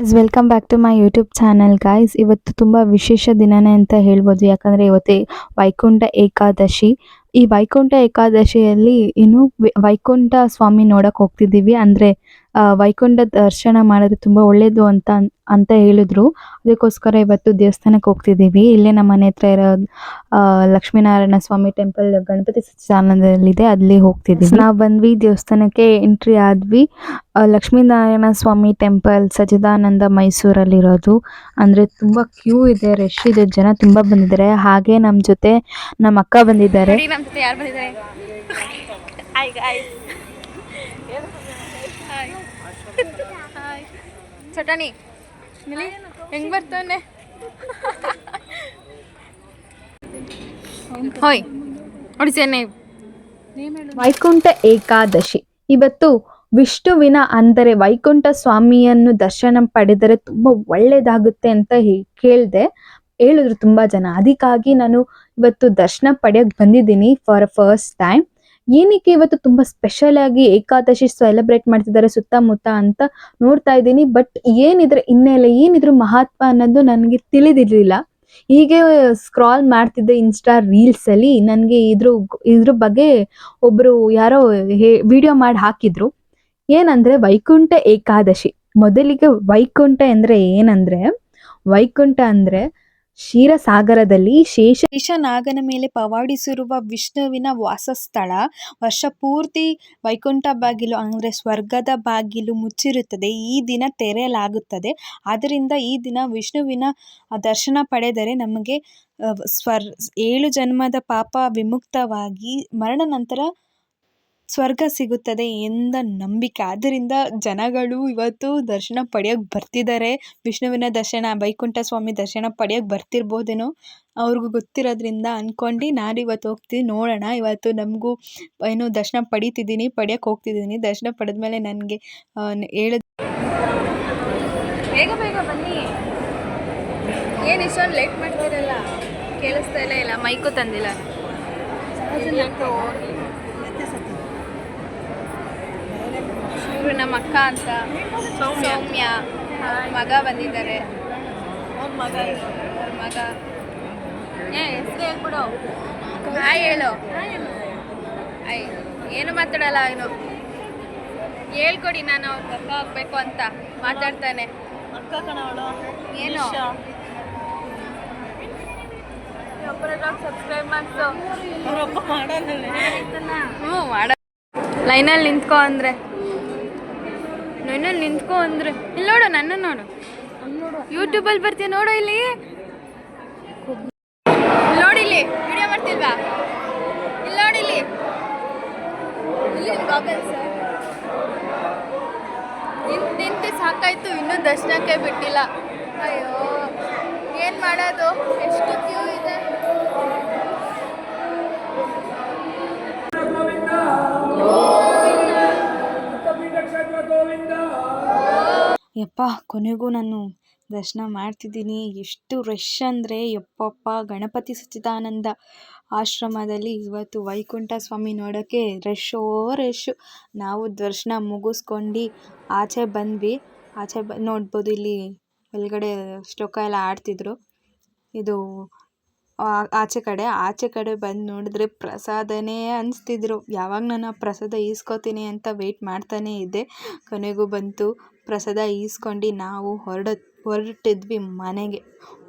Yes welcome back to my YouTube channel guys ಇವತ್ತು ತುಂಬ ವಿಶೇಷ ದಿನನೇ ಅಂತ ಹೇಳ್ಬೋದು. ಯಾಕಂದರೆ ಇವತ್ತೇ ವೈಕುಂಠ ಏಕಾದಶಿ. ಈ ವೈಕುಂಠ ಏಕಾದಶಿಯಲ್ಲಿ ಇನ್ನು ವೈಕುಂಠ ಸ್ವಾಮಿ ನೋಡಕ್ ಹೋಗ್ತಿದ್ದೀವಿ. ಅಂದ್ರೆ ವೈಕುಂಠ ದರ್ಶನ ಮಾಡಿದ್ರೆ ತುಂಬಾ ಒಳ್ಳೇದು ಅಂತ ಅಂತ ಹೇಳಿದ್ರು. ಅದಕ್ಕೋಸ್ಕರ ಇವತ್ತು ದೇವಸ್ಥಾನಕ್ಕೆ ಹೋಗ್ತಿದ್ದೀವಿ. ಇಲ್ಲೇ ನಮ್ಮ ಮನೆ ಹತ್ರ ಇರೋ ಲಕ್ಷ್ಮೀನಾರಾಯಣ ಸ್ವಾಮಿ ಟೆಂಪಲ್ ಗಣಪತಿ ಸಚಿವಾಲಯದಲ್ಲಿದೆ ಅಲ್ಲಿ ಹೋಗ್ತಿದ್ದೀವಿ. ನಾವು ಬಂದ್ವಿ ದೇವಸ್ಥಾನಕ್ಕೆ ಎಂಟ್ರಿ ಆದ್ವಿ. ಲಕ್ಷ್ಮೀನಾರಾಯಣ ಸ್ವಾಮಿ ಟೆಂಪಲ್ ಸಚ್ಚಿದಾನಂದ ಮೈಸೂರಲ್ಲಿರೋದು. ಅಂದ್ರೆ ತುಂಬಾ ಕ್ಯೂ ಇದೆ ರಶ್ ಇದೆ ಜನ ತುಂಬಾ ಬಂದಿದ್ದಾರೆ. ಹಾಗೆ ನಮ್ಮ ಜೊತೆ ನಮ್ಮ ಅಕ್ಕ ಬಂದಿದ್ದಾರೆ. ಜೊತೆ ಯಾರು ಬಂದಿದ್ದಾರೆ? ಹಾಯ್ ಗಾಯ್ಸ್ ಹಾಯ್ ಹಾಯ್ ಚಟಾಣಿ. ಹೆಂಗ್ ಬರ್ತಾನೆ ಹೋಯ್. ಚೆನ್ನೈ ವೈಕುಂಠ ಏಕಾದಶಿ. ಇವತ್ತು ವಿಷ್ಣುವಿನ ಅಂದರೆ ವೈಕುಂಠ ಸ್ವಾಮಿಯನ್ನು ದರ್ಶನ ಪಡೆದರೆ ತುಂಬಾ ಒಳ್ಳೇದಾಗುತ್ತೆ ಅಂತ ಕೇಳ್ದೆ. ಹೇಳಿದ್ರು ತುಂಬಾ ಜನ. ಅದಕ್ಕಾಗಿ ನಾನು ಇವತ್ತು ದರ್ಶನ ಪಡೆಯಕ್ ಬಂದಿದ್ದೀನಿ ಫಾರ್ ಫಸ್ಟ್ ಟೈಮ್ ಏನಕ್ಕೆ ಇವತ್ತು ತುಂಬಾ ಸ್ಪೆಷಲ್ ಆಗಿ ಏಕಾದಶಿ ಸೆಲೆಬ್ರೇಟ್ ಮಾಡ್ತಿದ್ದಾರೆ ಸುತ್ತಮುತ್ತ ಅಂತ ನೋಡ್ತಾ ಇದ್ದೀನಿ. ಬಟ್ ಏನಿದ್ರೆ ಹಿನ್ನೆಲೆ ಏನಿದ್ರು ಮಹತ್ವ ಅನ್ನೋದು ನನಗೆ ತಿಳಿದಿರ್ಲಿಲ್ಲ. ಹೀಗೆ ಸ್ಕ್ರಾಲ್ ಮಾಡ್ತಿದ್ದೆ ಇನ್ಸ್ಟಾ ರೀಲ್ಸ್ ಅಲ್ಲಿ. ನನಗೆ ಇದ್ರ ಇದ್ರ ಬಗ್ಗೆ ಒಬ್ರು ಯಾರೋ ವಿಡಿಯೋ ಮಾಡಿ ಹಾಕಿದ್ರು. ಏನಂದ್ರೆ ವೈಕುಂಠ ಏಕಾದಶಿ. ಮೊದಲಿಗೆ ವೈಕುಂಠ ಅಂದ್ರೆ ಏನಂದ್ರೆ, ವೈಕುಂಠ ಅಂದ್ರೆ ಕ್ಷೀರಸಾಗರದಲ್ಲಿ ಶೇಷ ಶೇಷನಾಗನ ಮೇಲೆ ಪವಾಡಿಸಿರುವ ವಿಷ್ಣುವಿನ ವಾಸಸ್ಥಳ ವರ್ಷ ಪೂರ್ತಿ ವೈಕುಂಠ ಬಾಗಿಲು ಅಂದರೆ ಸ್ವರ್ಗದ ಬಾಗಿಲು ಮುಚ್ಚಿರುತ್ತದೆ. ಈ ದಿನ ತೆರೆಯಲಾಗುತ್ತದೆ. ಆದ್ದರಿಂದ ಈ ದಿನ ವಿಷ್ಣುವಿನ ದರ್ಶನ ಪಡೆದರೆ ನಮಗೆ ಸ್ವರ್, ಏಳು ಜನ್ಮದ ಪಾಪ ವಿಮುಕ್ತವಾಗಿ ಮರಣ ನಂತರ ಸ್ವರ್ಗ ಸಿಗುತ್ತದೆ ಎಂದ ನಂಬಿಕೆ. ಆದ್ದರಿಂದ ಜನಗಳು ಇವತ್ತು ದರ್ಶನ ಪಡೆಯೋಕೆ ಬರ್ತಿದ್ದಾರೆ ವಿಷ್ಣುವಿನ ದರ್ಶನ ವೈಕುಂಠ ಸ್ವಾಮಿ ದರ್ಶನ ಪಡೆಯೋಕೆ ಬರ್ತಿರ್ಬೋದೇನೋ ಅವ್ರಿಗೂ ಗೊತ್ತಿರೋದ್ರಿಂದ ಅನ್ಕೊಂಡು ನಾನು ಇವತ್ತು ಹೋಗ್ತೀನಿ ನೋಡೋಣ. ಇವತ್ತು ನಮಗೂ ಏನು ದರ್ಶನ ಪಡೀತಿದ್ದೀನಿ ಪಡೆಯೋಕೆ ಹೋಗ್ತಿದ್ದೀನಿ. ದರ್ಶನ ಪಡೆದ ಮೇಲೆ ನನಗೆ ಹೇಳಿದ ಬೇಗ ಬೇಗ ಬನ್ನಿ. ಏನು ಇಷ್ಟೊಂದು ಲೇಟ್ ಮಾಡ್ತಿರಲ್ಲ? ಕೇಳಿಸ್ತಾ ಇಲ್ಲ ಇಲ್ಲ ಮೈಕು ತಂದಿಲ್ಲ. ನಮ್ಮ ಅಕ್ಕ ಅಂತ. ಸೌಮ್ಯ. ಅವ್ರ ಮಗ ಬಂದಿದ್ದಾರೆ. ಮಗ ಅವ್ರ ಮಗ. ಏ ಹೆಸರು ಹೇಳ್ಬಿಡು. ಹಾಯ್ ಹೇಳು. ಐ ಏನು ಮಾತಾಡಲ್ಲ ಏನು ಹೇಳ್ಕೊಡಿ ನಾನು ಅವ್ರ ಅಕ್ಕ ಹೋಗ್ಬೇಕು ಅಂತ ಮಾತಾಡ್ತಾನೆ. ಏನು? ಸಬ್ಸ್ಕ್ರೈಬ್ ಮಾಡಿಸು. ಹ್ಞೂ ಮಾಡ. ಲೈನಲ್ಲಿ ನಿಂತ್ಕೊ ಅಂದ್ರೆ. ಲೈನಲ್ಲಿ ನಿಂತ್ಕೊ ಅಂದ್ರೆ ಇಲ್ಲಿ ನೋಡು, ನನ್ನ ನೋಡು. ಯೂಟ್ಯೂಬಲ್ಲಿ ಬರ್ತೀಯ ನೋಡು ಇಲ್ಲಿ. ನೋಡಿ ಇಲ್ಲಿ ವಿಡಿಯೋ ಮಾಡ್ತಿಲ್ವಾ? ಇಲ್ಲಿ ನೋಡಿ ಇಲ್ಲಿ. ನಿಂತು ನಿಂತು ಸಾಕಾಯ್ತು, ಇನ್ನೂ ದರ್ಶನಕ್ಕೆ ಬಿಟ್ಟಿಲ್ಲ. ಅಯ್ಯೋ, ಏನು ಮಾಡೋದು? ಎಷ್ಟು ಯಪ್ಪ, ಕೊನೆಗೂ ನಾನು ದರ್ಶನ ಮಾಡ್ತಿದ್ದೀನಿ. ಎಷ್ಟು ರಶ್ ಅಂದರೆ, ಯಪ್ಪಪ್ಪ, ಗಣಪತಿ ಸಚ್ಚಿದಾನಂದ ಆಶ್ರಮದಲ್ಲಿ ಇವತ್ತು ವೈಕುಂಠ ಸ್ವಾಮಿ ನೋಡೋಕ್ಕೆ ರಶ್ಶೋ ರಶ್ಶು ನಾವು ದರ್ಶನ ಮುಗಿಸ್ಕೊಂಡು ಆಚೆ ಬಂದ್ವಿ. ಆಚೆ ಬ ನೋಡ್ಬೋದು ಇಲ್ಲಿ ಒಳಗಡೆ ಶ್ಲೋಕ ಎಲ್ಲ ಆಡ್ತಿದ್ರು ಇದು ಆಚೆ ಕಡೆ ಆಚೆ ಕಡೆ ಬಂದು ನೋಡಿದ್ರೆ ಪ್ರಸಾದನೇ ಅನಿಸ್ತಿದ್ರು. ಯಾವಾಗ ನಾನು ಆ ಪ್ರಸಾದ ಈಸ್ಕೊತೀನಿ ಅಂತ ವೆಯ್ಟ್ ಮಾಡ್ತಾನೇ ಇದ್ದೆ. ಕೊನೆಗೂ ಬಂತು. ಪ್ರಸಾದ ಈಸ್ಕೊಂಡು ನಾವು ಹೊರಡ, ಹೊರಟಿದ್ವಿ ಮನೆಗೆ.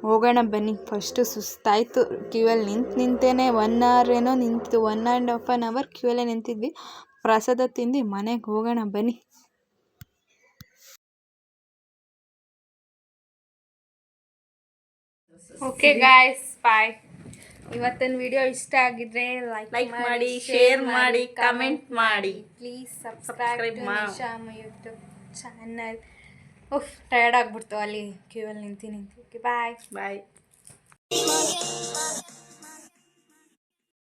ಹೋಗೋಣ ಬನ್ನಿ. ಫಸ್ಟು ಸುಸ್ತಾಯಿತು. ಕ್ಯೂವಲ್ಲಿ ನಿಂತು ನಿಂತೇನೆ. ಒನ್ ಅವರ್ ಏನೋ ನಿಂತು one and half an hour ಕ್ಯೂವಲ್ಲೇ ನಿಂತಿದ್ವಿ. ಪ್ರಸಾದ ತಿಂದು ಮನೆಗೆ ಹೋಗೋಣ ಬನ್ನಿ. ಓಕೆ ಗಾಯ್ಸ್ ಬಾಯ್ ಇವತ್ತಿನ ವಿಡಿಯೋ ಇಷ್ಟ ಆಗಿದ್ರೆ ಲೈಕ್ ಲೈಕ್ ಮಾಡಿ ಶೇರ್ ಮಾಡಿ ಕಮೆಂಟ್ ಮಾಡಿ. ಪ್ಲೀಸ್ ಸಬ್ಸ್ಕ್ರೈಬ್ Subscribe ಟು ಮಾ- ಯೂಟ್ಯೂಬ್ ಚಾನಲ್ ಓಹ್ ಟಯರ್ಡ್ ಆಗ್ಬಿಡ್ತು ಅಲ್ಲಿ ಕ್ಯೂ ಅಲ್ಲಿ ನಿಂತು ನಿಂತು. ಓಕೆ ಬಾಯ್ ಬಾಯ್